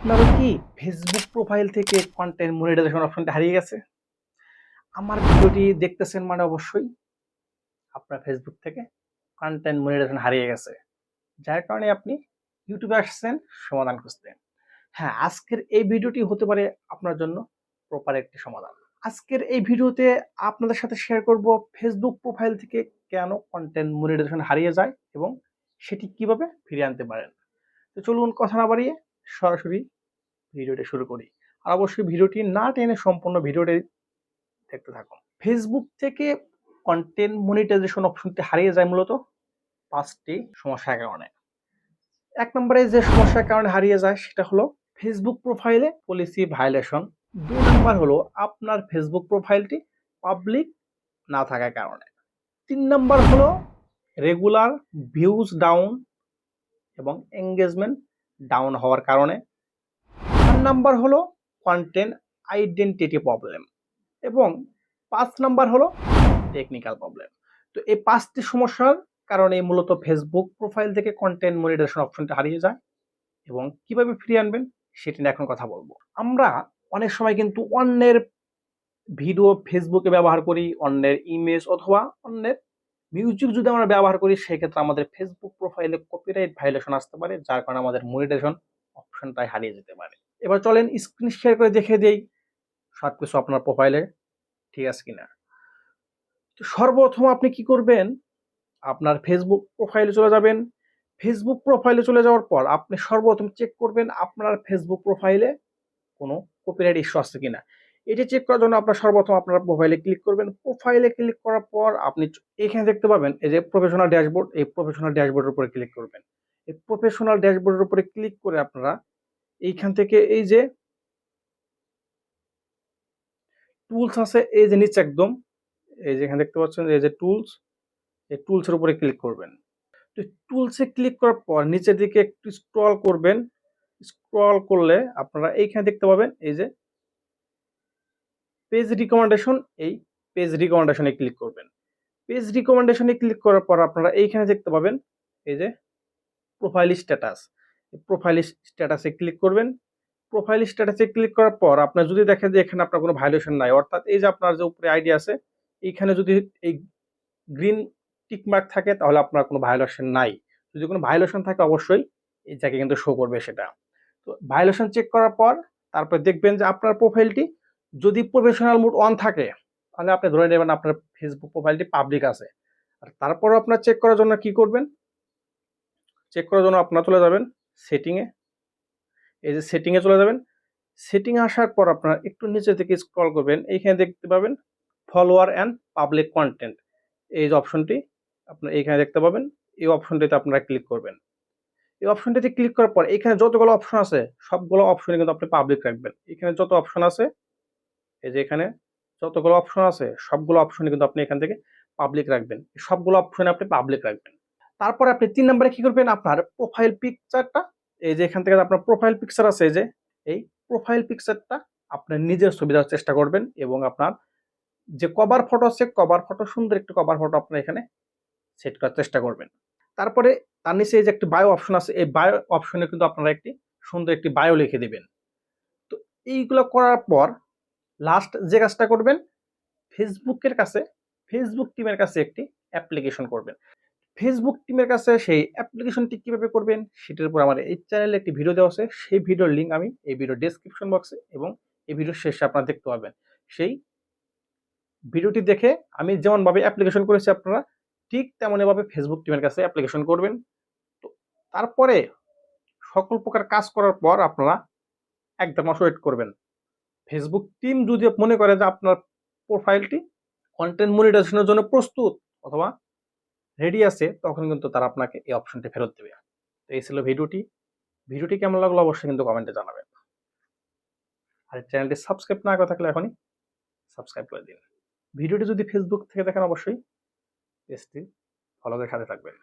আপনারও কি Facebook profile থেকে কন্টেন্ট মনিটাইজেশন অপশনটা হারিয়ে গেছে? আমার ভিডিওটি দেখতেছেন মানে অবশ্যই আপনার ফেসবুক থেকে কন্টেন্ট মনিটাইজেশন হারিয়ে গেছে। যার কারণে আপনি ইউটিউবে আসছেন, সমাধান খুঁজতে হ্যাঁ আজকের এই ভিডিওটি হতে পারে আপনার জন্য প্রপার একটি সমাধান। আজকের এই ভিডিওতে আপনাদের সাথে শেয়ার করব ফেসবুক প্রোফাইল থেকে কেন কন্টেন্ট মনিটাইজেশন হারিয়ে যায় এবং সেটি কীভাবে ফিরিয়ে আনতে পারেন। তো চলুন কথা না বাড়িয়ে সরাসরি ভিডিওটি শুরু করি। আর অবশ্যই ভিডিওটি না টেনে সম্পূর্ণ ভিডিওটি দেখতে থাকুন। ফেসবুক থেকে কন্টেন্ট মনিটাইজেশন অপশনটি হারিয়ে যায় মূলত পাঁচটি সমস্যার কারণে। এক নম্বরে যে সমস্যার কারণে হারিয়ে যায় সেটা হলো ফেসবুক প্রোফাইলে পলিসি ভায়োলেশন দুই নম্বর হলো আপনার ফেসবুক প্রোফাইলটি পাবলিক না থাকার কারণে। তিন নম্বর হলো রেগুলার ভিউজ ডাউন এবং এঙ্গেজমেন্ট ডাউন হওয়ার কারণে। চার নাম্বার হলো কন্টেন্ট আইডেন্টিটি প্রবলেম এবং পাঁচ নাম্বার হলো টেকনিক্যাল প্রবলেম তো এই পাঁচটি সমস্যার কারণে মূলত ফেসবুক প্রোফাইল থেকে কন্টেন্ট মনিটাইজেশন অপশনটা হারিয়ে যায় এবং কীভাবে ফিরিয়ে আনবেন সেটি নিয়ে এখন কথা বলব। আমরা অনেক সময় কিন্তু অন্যের ভিডিও ফেসবুকে ব্যবহার করি, অন্যের ইমেজ অথবা অন্যের মিউজিক যদি আমরা ব্যবহার করি, সেক্ষেত্রে আমাদের ফেসবুক প্রোফাইলে কপিরাইট ভাইলেশন আসতে পারে, যার কারণে আমাদের মনিটাইজেশন অপশনটাই হারিয়ে যেতে পারে। এবার চলেন স্ক্রিন শেয়ার করে দেখে দেই সব কিছু আপনার প্রোফাইলে ঠিক আছে কিনা? তো সর্বপ্রথম আপনি কি করবেন? আপনার ফেসবুক প্রোফাইলে চলে যাবেন। ফেসবুক প্রোফাইলে চলে যাওয়ার পর আপনি সর্বপ্রথম চেক করবেন আপনার ফেসবুক প্রোফাইলে কোনো কপিরাইট ইস্যু আসছে কিনা। এটি চেক করার জন্য আপনার সর্বপ্রথম আপনার প্রোফাইলে ক্লিক করবেন। প্রোফাইলে ক্লিক করার পর আপনি এখানে দেখতে পাবেন এই যে প্রফেশনাল ড্যাশবোর্ড এই প্রফেশনাল ড্যাশবোর্ডের উপরে ক্লিক করবেন। এই প্রফেশনাল ড্যাশবোর্ডের উপরে ক্লিক করে আপনারা এইখান থেকে এই যে টুলস আছে, এই যে নিচে একদম, এই যে এখানে দেখতে পাচ্ছেন এই যে টুলস এই টুলসের উপরে ক্লিক করবেন। তো টুলসে ক্লিক করার পর নিচের দিকে একটু স্ক্রল করবেন। স্ক্রল করলে আপনারা এইখানে দেখতে পাবেন এই যে পেজ রিকমেন্ডেশন এই পেজ রিকমেন্ডেশনে ক্লিক করবেন। পেজ রিকমেন্ডেশনে ক্লিক করার পর আপনারা এইখানে দেখতে পাবেন, এই যে প্রোফাইল স্ট্যাটাস প্রোফাইল স্ট্যাটাসে ক্লিক করবেন। প্রোফাইল স্ট্যাটাসে ক্লিক করার পর আপনার যদি দেখেন যে এখানে আপনার কোনো ভাইলেশন নাই, অর্থাৎ এই যে আপনার যে উপরে আইডি আছে, এইখানে যদি এই গ্রিন টিক মার্ক থাকে, তাহলে আপনার কোনো ভাইলেশন নাই। যদি কোনো ভাইলেশন থাকে, অবশ্যই এই জায়গায় কিন্তু শো করবে সেটা। তো ভাইলেশন চেক করার পর, তারপর দেখবেন যে আপনার প্রোফাইলটি যদি প্রফেশনাল মোড অন থাকে, তাহলে আপনি ধরে নেবেন আপনার ফেসবুক প্রোফাইলটি পাবলিক আছে। আর তারপর আপনার চেক করার জন্য কি করবেন? চেক করার জন্য আপনার চলে যাবেন সেটিংয়ে এই যে সেটিংয়ে চলে যাবেন। সেটিং আসার পর আপনারা একটু নিচে থেকে স্ক্রল করবেন। এইখানে দেখতে পাবেন ফলোয়ার অ্যান্ড পাবলিক কন্টেন্ট এই যে অপশনটি আপনার এইখানে দেখতে পাবেন। এই অপশনটিতে আপনারা ক্লিক করবেন। এই অপশনটিতে ক্লিক করার পর এখানে যতগুলো অপশন আছে, সবগুলো অপশনে কিন্তু আপনি পাবলিক রাখবেন। এখানে যত অপশন আছে এই যে এখানে যতগুলো অপশন আছে, সবগুলো অপশনে কিন্তু আপনি এখান থেকে পাবলিক রাখবেন। সবগুলো অপশনে আপনি পাবলিক রাখবেন। তারপর আপনি তিন নম্বরে কি করবেন? আপনার প্রোফাইল পিকচারটা এই যে এখান থেকে আপনার প্রোফাইল পিকচার আছে এই যে, এই প্রোফাইল পিকচারটা আপনার নিজের দেওয়ার চেষ্টা করবেন এবং আপনার যে কভার ফটো আছে কভার ফটো সুন্দর একটি কভার ফটো আপনার এখানে সেট করার চেষ্টা করবেন। তারপরে তার নিচে এই যে একটি বায়ো অপশন আছে, এই বায়ো অপশনে কিন্তু আপনারা একটি সুন্দর একটি বায়ো লিখে দেবেন। তো এইগুলো করার পর লাস্ট যে কাজটা করবেন ফেসবুকের কাছে ফেসবুক টিমের কাছে একটি অ্যাপ্লিকেশন করবেন। ফেসবুক টিমের কাছে সেই অ্যাপ্লিকেশনটি কীভাবে করবেন, সেটার উপর আমার এই চ্যানেলে একটি ভিডিও দেওয়া আছে। সেই ভিডিওর লিঙ্ক আমি এই ভিডিও ডেসক্রিপশন বক্সে এবং এই ভিডিওর শেষে আপনারা দেখতে পাবেন। সেই ভিডিওটি দেখে আমি যেমনভাবে অ্যাপ্লিকেশন করেছি আপনারা, ঠিক তেমনইভাবে ফেসবুক টিমের কাছে অ্যাপ্লিকেশন করবেন। তো তারপরে সকল প্রকার কাজ করার পর আপনারা একদম মাস করবেন। ফেসবুক টিম যদি মনে করে যে আপনার প্রোফাইলটি কন্টেন্ট মনিটাইজেশনের জন্য প্রস্তুত অথবা রেডি আছে, তখন কিন্তু তারা আপনাকে এই অপশনটি ফেরত দেবে। তো এই ছিল ভিডিওটি। ভিডিওটি কেমন লাগল অবশ্যই কিন্তু কমেন্টে জানাবেন। আর চ্যানেলটি সাবস্ক্রাইব না করে থাকলে এখনই সাবস্ক্রাইব করে দিন। ভিডিওটি যদি ফেসবুক থেকে দেখেন অবশ্যই, পেজটি ফলো করে সাথে থাকবেন।